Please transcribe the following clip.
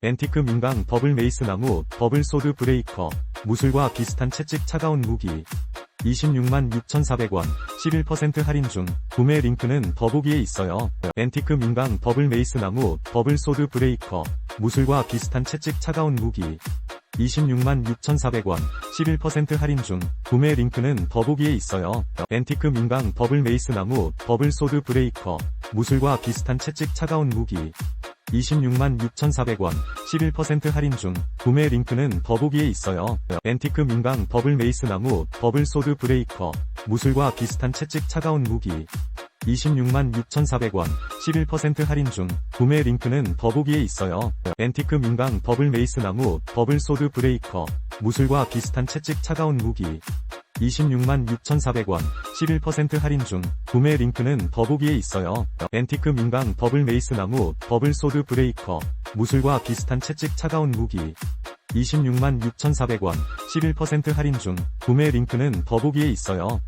앤티크 민강 버블 메이스 나무 버블 소드 브레이커 무술과 비슷한 채찍 차가운 무기 26만 6,400원 11% 할인 중 구매 링크는 더보기에 있어요. 앤티크 민강 버블 메이스 나무 버블 소드 브레이커 무술과 비슷한 채찍 차가운 무기 26만 6,400원 11% 할인 중 구매 링크는 더보기에 있어요. 앤티크 민강 버블 메이스 나무 버블 소드 브레이커 무술과 비슷한 채찍 차가운 무기 26만 6,400원 11% 할인 중 구매 링크는 더보기에 있어요. 앤티크 민강 버블 메이스 나무 버블 소드 브레이커 무술과 비슷한 채찍 차가운 무기 26만 6,400원 11% 할인 중 구매 링크는 더보기에 있어요. 앤티크 민강 버블 메이스 나무 버블 소드 브레이커 무술과 비슷한 채찍 차가운 무기 26만 6,400원 11% 할인 중 구매 링크는 더보기에 있어요. 앤티크 민강 버블 메이스 나무 버블 소드 브레이커 무술과 비슷한 채찍 차가운 무기 26만 6,400원 11% 할인 중 구매 링크는 더보기에 있어요.